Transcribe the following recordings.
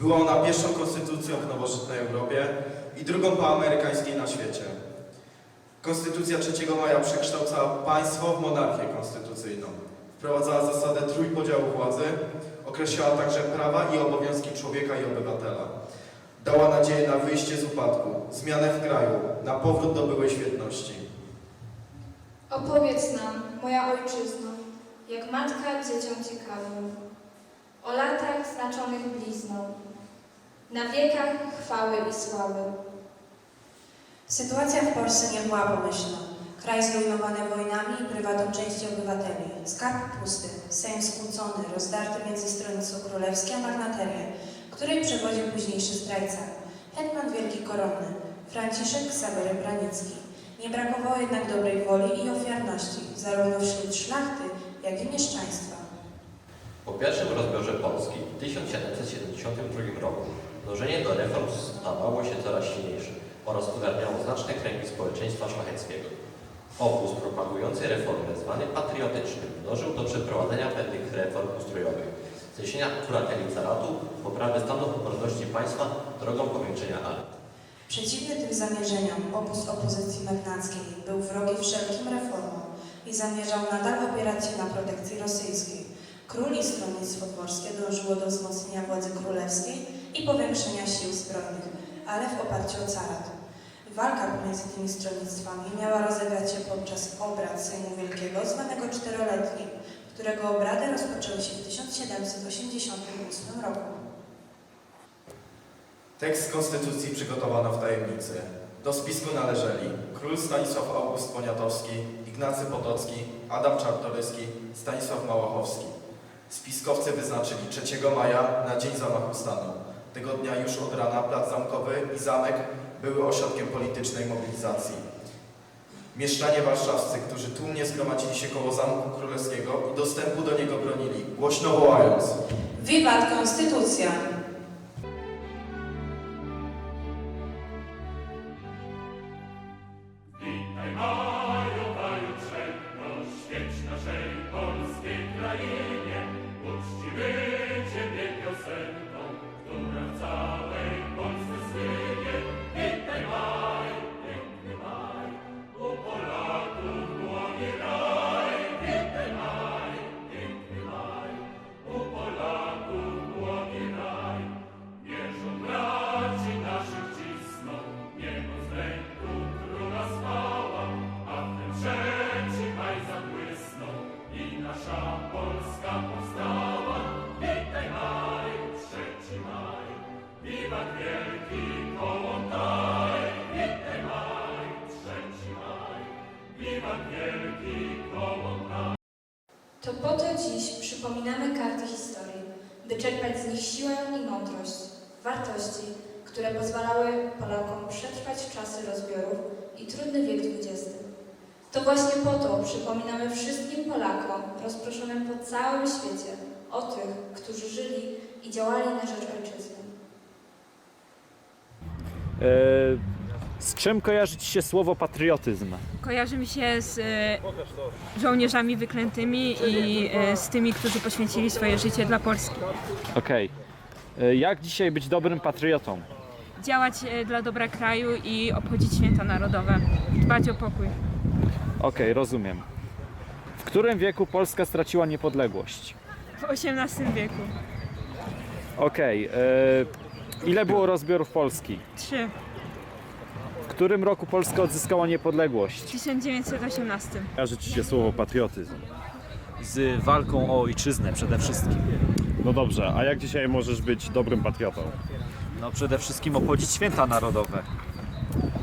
Była ona pierwszą konstytucją w nowożytnej Europie i drugą poamerykańskiej na świecie. Konstytucja 3 maja przekształcała państwo w monarchię konstytucyjną. Wprowadzała zasadę trójpodziału władzy, określała także prawa i obowiązki człowieka i obywatela. Dała nadzieję na wyjście z upadku, zmianę w kraju, na powrót do byłej świetności. Opowiedz nam, moja ojczyzno, jak matka dzieciom ciekawym, o latach znaczonych blizną, na wiekach chwały i sławy. Sytuacja w Polsce nie była pomyślna. Kraj zrujnowany wojnami i prywatą części obywateli. Skarb pusty, Sejm skłócony, rozdarty między stronnictwo królewskie a magnaterię, której przewodził późniejszy zdrajca. Hetman Wielki Koronny, Franciszek Ksawery Branicki. Nie brakowało jednak dobrej woli i ofiarności, zarówno wśród szlachty, jak i mieszczaństwa. Po pierwszym rozbiorze Polski w 1772 roku stawało się coraz silniejsze oraz ogarniało znaczne kręgi społeczeństwa szlacheckiego. Obóz propagujący reformy, zwany patriotycznym, dążył do przeprowadzenia pewnych reform ustrojowych, zniesienia kurateli caratu, poprawy stanu obronności państwa drogą powiększenia armii. Przeciwny tym zamierzeniom obóz opozycji magnackiej był wrogi wszelkim reformom i zamierzał nadal opierać się na protekcji rosyjskiej. Król i stronnictwo dworskie dążyło do wzmocnienia władzy królewskiej i powiększenia sił zbrojnych, ale w oparciu o carat. Walka pomiędzy tymi stronnictwami miała rozegrać się podczas obrad Sejmu Wielkiego zwanego Czteroletnim, którego obrady rozpoczęły się w 1788 roku. Tekst konstytucji przygotowano w tajemnicy. Do spisku należeli król Stanisław August Poniatowski, Ignacy Potocki, Adam Czartoryski, Stanisław Małachowski. Spiskowcy wyznaczyli 3 maja na dzień zamachu stanu. Tego dnia już od rana plac zamkowy i zamek były ośrodkiem politycznej mobilizacji. Mieszczanie warszawscy, którzy tłumnie zgromadzili się koło Zamku Królewskiego i dostępu do niego bronili, głośno wołając Wiwat Konstytucja! Witaj maju, maju trzęko, świeć naszej polskiej krainie, To po to dziś przypominamy karty historii, by czerpać z nich siłę i mądrość, wartości, które pozwalały Polakom przetrwać czasy rozbiorów i trudny wiek XX. To właśnie po to przypominamy wszystkim Polakom rozproszonym po całym świecie o tych, którzy żyli i działali na rzecz ojczyzny. E, Z czym kojarzy Ci się słowo patriotyzm? Kojarzy mi się z e, żołnierzami wyklętymi i e, z tymi, którzy poświęcili swoje życie dla Polski. Okej. E, Jak dzisiaj być dobrym patriotą? Działać e, dla dobra kraju i obchodzić święta narodowe. Dbać o pokój. Okej, rozumiem. W którym wieku Polska straciła niepodległość? W XVIII wieku. Okej. e, Ile było rozbiorów Polski? Trzy. W którym roku Polska odzyskała W niepodległość? 1918. Kojarzy Ci się słowo patriotyzm? z walką o ojczyznę przede wszystkim. No dobrze, a jak dzisiaj możesz być dobrym patriotą? No przede wszystkim obchodzić święta narodowe.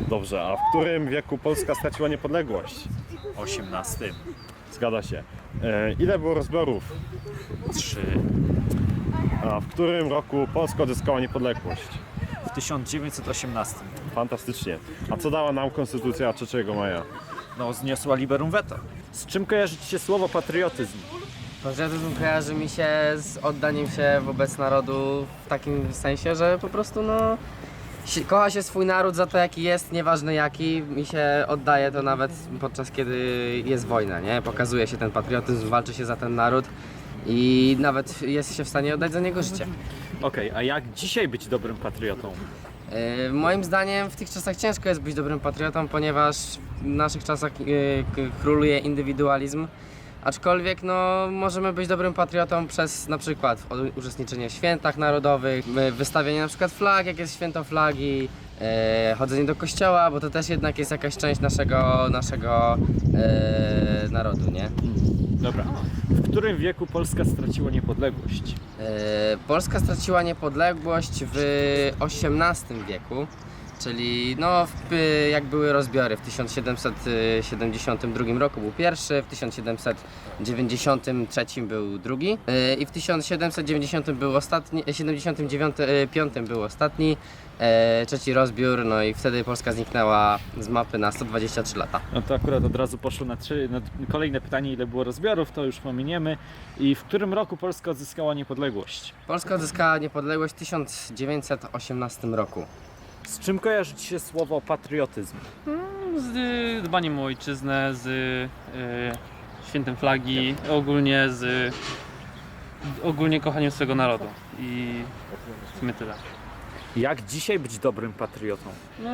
Dobrze, a w którym wieku Polska straciła niepodległość? XVIII. Zgadza się. E, ile było rozbiorów? Trzy. A w którym roku Polska odzyskała niepodległość? W 1918. Fantastycznie. A co dała nam Konstytucja 3 maja? No zniosła liberum veto. Z czym kojarzy Ci się słowo patriotyzm? Patriotyzm kojarzy mi się z oddaniem się wobec narodu w takim sensie, że po prostu no kocha się swój naród za to, jaki jest, nieważne jaki. Mi się oddaje to nawet podczas kiedy jest wojna, nie? Pokazuje się ten patriotyzm, walczy się za ten naród i nawet jest się w stanie oddać za niego życie. Okej, a jak dzisiaj być dobrym patriotą? E, Moim zdaniem w tych czasach ciężko jest być dobrym patriotą, ponieważ w naszych czasach e, k- króluje indywidualizm. Aczkolwiek no, możemy być dobrym patriotą przez na przykład uczestniczenie w świętach narodowych, e, wystawianie na przykład flag, jak jest święto flagi, e, chodzenie do kościoła, bo to też jednak jest jakaś część naszego, naszego e, narodu, nie? Dobra. W którym wieku Polska straciła niepodległość? E, Polska straciła niepodległość w XVIII wieku, czyli no, w, jak były rozbiory. W 1772 roku był pierwszy, w 1793 był drugi e, i w 1790 był ostatni, 79 e, piątym był ostatni, trzeci rozbiór, no i wtedy Polska zniknęła z mapy na 123 lata. No to akurat od razu poszło na, trzy, na kolejne pytanie, ile było rozbiorów, to już pominiemy. I w którym roku Polska odzyskała niepodległość? Polska odzyskała niepodległość w 1918 roku. Z czym kojarzy Ci się słowo patriotyzm? Z y, dbaniem o ojczyznę, z y, świętem flagi, ogólnie z ogólnie kochaniem swego narodu. I w sumie tyle. Jak dzisiaj być dobrym patriotą? No,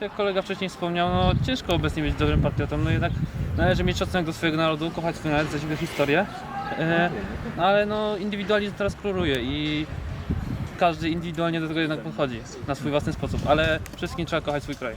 jak kolega wcześniej wspomniał, no ciężko obecnie być dobrym patriotą, no jednak należy mieć szacunek do swojego narodu, kochać swój naród, zaś jego historię. E, no ale no indywidualizm teraz króluje i każdy indywidualnie do tego jednak podchodzi na swój własny sposób, ale wszystkim trzeba kochać swój kraj.